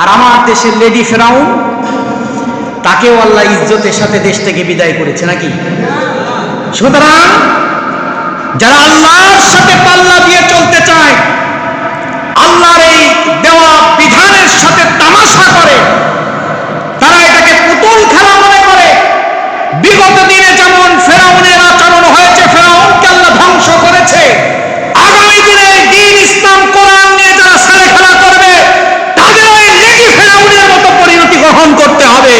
আর আমার দেশের লেডি ফেরাউন, তাকেও আল্লাহ ইজ্জতের সাথে দেশ থেকে বিদায় করেছে নাকি? সুতরাং যারা আল্লাহর সাথে পাল্লা দিয়ে চলতে চায়, আল্লাহর এই দেওয়া বিধানের সাথে তামাশা করে তারা এটাকে পুতুল খেলা মনে করে বিগত দিনে যেমন ফেরাউনের আচরণ হয়েছে ফেরাউনকে আল্লাহ ধ্বংস করেছে আগামী দিনে এই দিন ইসলাম কোরআন নিয়ে যারা ছেলে খেলা করবে তাদের ওই লেডি ফেরাউনের মতো পরিণতি গ্রহণ করতে হবে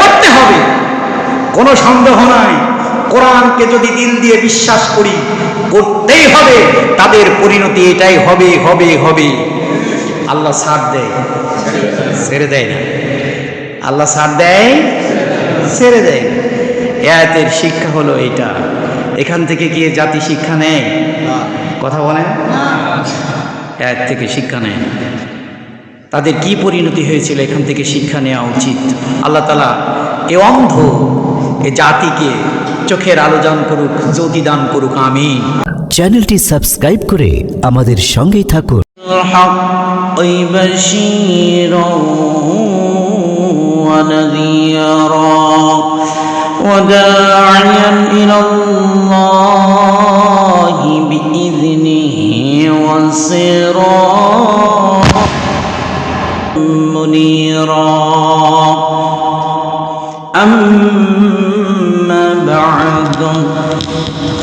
করতে হবে কোনো সন্দেহ নাই। কোরআনকে যদি দিল দিয়ে বিশ্বাস করি, করতেই হবে, তাদের পরিণতি এটাই হবে হবে হবে। আল্লাহ সাথ দেয়, ছেড়ে দেয় না। আল্লাহ সাথ দেয়, ছেড়ে দেয়। না। এ শিক্ষা হলো এটা এখান থেকে গিয়ে জাতি শিক্ষা নেয়? কথা বলেন। এ থেকে শিক্ষা নেয়। তাদের কি পরিণতি হয়েছিল এখান থেকে শিক্ষা নেওয়া উচিত? আল্লাহ তালা এ অন্ধ এ জাতিকে চোখের আলো দান করুক জ্যোতি দান করুক আমি চ্যানেলটি সাবস্ক্রাইব করে আমাদের সঙ্গেই থাকুন الحق بشيرا ونذيرا وداعيا إلى الله بإذنه وسراجا منيرا أما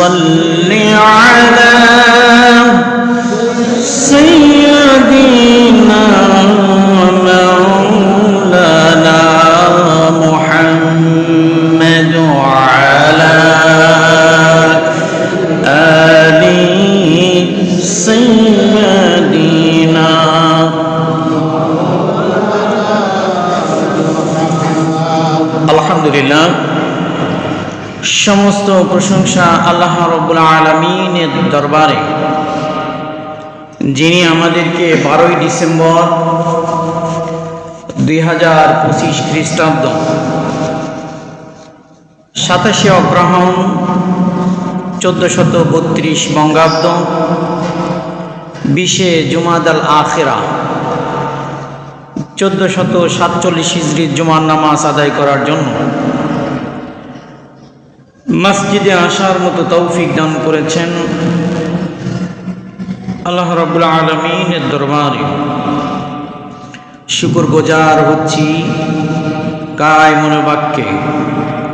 صل على سيدنا ومولانا محمد وعلى آل سيدنا الحمد لله. সমস্ত প্রশংসা আল্লাহ রব্বুল আলমিনের দরবারে। যিনি আমাদেরকে বারোই ডিসেম্বর দুই হাজার পঁচিশ খ্রিস্টাব্দ সাতাশে অগ্রহণ চোদ্দ শত বত্রিশ বঙ্গাব্দ, বিশে জুমাদ আল আখেরা চোদ্দ শত সাতচল্লিশ হিজড়ির জুমার নামাজ আদায় করার জন্য মসজিদে আসার মতো তৌফিক দান করেছেন আল্লাহ রবুল্লা আলমিনের দরবারে। শুকুর গোজার হচ্ছি কায় মনোবাক্যে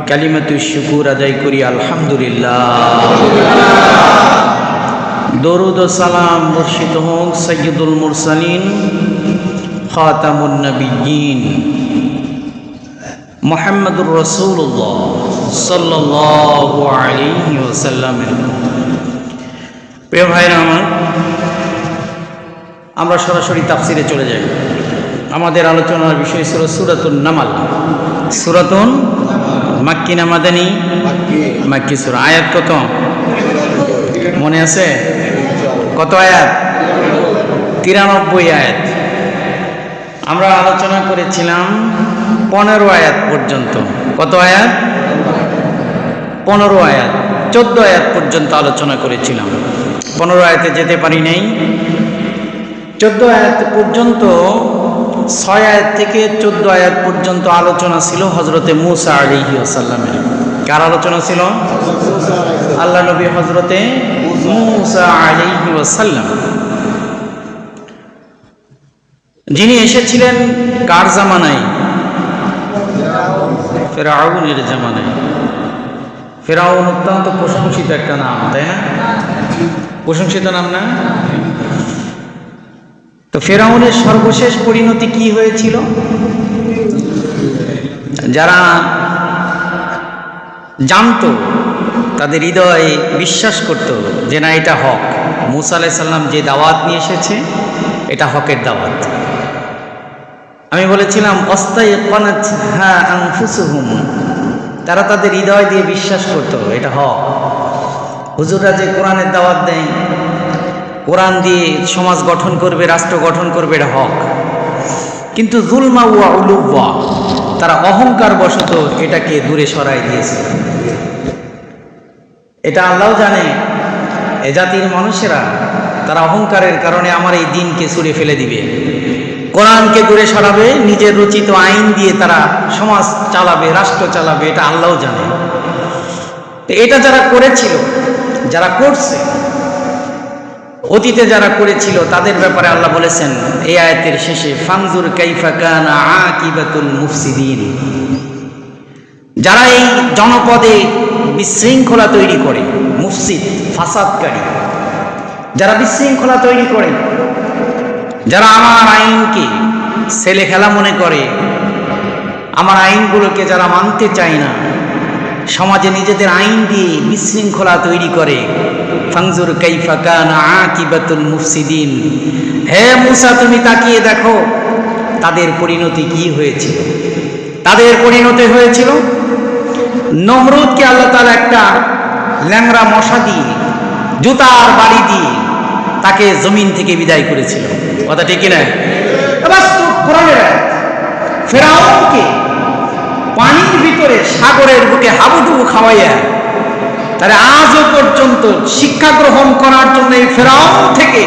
কালিমাতু শুকুর আদায় করি, আলহামদুলিল্লাহ। দরুদ সালাম বর্ষিত হোক সৈয়দুল মুরসালিন, খাতামুন নবীন মোহাম্মদুর রসুল্লাহ ওয়াসাল্লামের। প্রিয় ভাইরা আমার, আমরা সরাসরি তাফসিরে চলে যাই। আমাদের আলোচনার বিষয় ছিল সুরাতুন নামাল। সুরাতুন মাক্কি না মাদানি? মাক্কি সুরা। আয়াত কত? মনে আছে? কত আয়াত? তিরানব্বই আয়াত। আমরা আলোচনা করেছিলাম পনেরো আয়াত পর্যন্ত। কত আয়াত? পনেরো আয়াত। চোদ্দ আয়াত পর্যন্ত আলোচনা করেছিলাম। পনেরো আয়াতে যেতে পারি নাই। চোদ্দ আয়াত পর্যন্ত, ছয় আয়াত থেকে চোদ্দ আয়াত পর্যন্ত আলোচনা ছিল হজরতে মুসা আলী আসাল্লামের কার আলোচনা ছিল? আল্লাহ নবী হজরতে মুসা আলী ওয়াসাল্লাম। যিনি এসেছিলেন কার জামানায়? ফেরাউনের জামানায়। ফেরাউন অত্যন্ত প্রশংসিত একটা নাম, তাই না? প্রশংসিত নাম না? তো ফেরাউনের সর্বশেষ পরিণতি কি হয়েছিল? যারা জানতো, তাদের হৃদয়ে বিশ্বাস করত যে না, এটা হক। মুসা আলাহ সাল্লাম যে দাওয়াত নিয়ে এসেছে, এটা হকের দাওয়াত। আমি বলেছিলাম অস্তায় কনাত আনফুসুহুম। তারা তাদের হৃদয় দিয়ে বিশ্বাস করত এটা হক। হুজুররা যে কোরআনের দাওয়াত দেয়, কোরআন দিয়ে সমাজ গঠন করবে, রাষ্ট্র গঠন করবে, এটা হক। কিন্তু জুলমা উয়া উলুব্বা, তারা অহংকার বশত এটাকে দূরে সরাই দিয়েছে। এটা আল্লাহ জানে, এ জাতির মানুষেরা, তারা অহংকারের কারণে আমার এই দিনকে ছুঁড়ে ফেলে দিবে। কোরআনকে দূরে সরাবে, নিজের রচিত আইন দিয়ে তারা সমাজ চালাবে, রাষ্ট্র চালাবে, এটা আল্লাহ জানে। এটা যারা করেছিল, যারা করছে, অতীতে যারা করেছিল, তাদের ব্যাপারে আল্লাহ বলেছেন, এই আয়াতের শেষে ফাংজুর কাইফা কানা আকিবাতুল মুফসিদিন। যারা এই জনপদে বিশৃঙ্খলা তৈরি করে, মুফসিদ, ফাসাদকারী, যারা বিশৃঙ্খলা তৈরি করে যারা আমার আইনকে ছেলে খেলা মনে করে, আমার আইনগুলোকে যারা মানতে চায় না, সমাজে নিজেদের আইন দিয়ে বিশৃঙ্খলা তৈরি করে ফাংজুর কাইফা কানা আকিবাতুল মুফসিদিন। হে মুসা, তুমি তাকিয়ে দেখো, তাদের পরিণতি কি হয়েছিল? তাদের পরিণতি হয়েছিল, নমরুদকে আল্লাহ তাআলা একটা ল্যাংড়া মশা দিয়ে, জুতার বাড়ি দিয়ে তাকে জমিন থেকে বিদায় করেছিল। কথা ঠিক না বাস্তব কোরআনের আয়াত। ফেরাউনকে পানির ভিতরে সাগরের বুকে হাবুডুবু খাওয়াইয়া তারা আজও পর্যন্ত শিক্ষা গ্রহণ করার জন্য ফেরাউন থেকে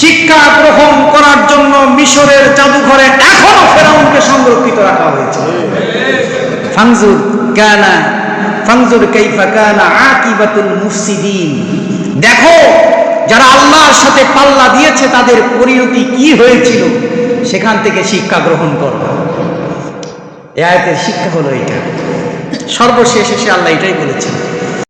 শিক্ষা গ্রহণ করার জন্য মিশরের জাদুঘরে এখনও ফেরাউনকে সংরক্ষিত রাখা হয়েছে। ফাংজুর কানা, ফাংজুর কাইফা কানা আকিবাতুল মুফসিদিন। দেখো যারা আল্লাহর সাথে পাল্লা দিয়েছে, তাদের পরিণতি কি হয়েছিল? সেখান থেকে শিক্ষা গ্রহণ করো। এ আয়তের শিক্ষা হলো এটা সর্বশেষ এসে আল্লাহ এটাই বলেছেন।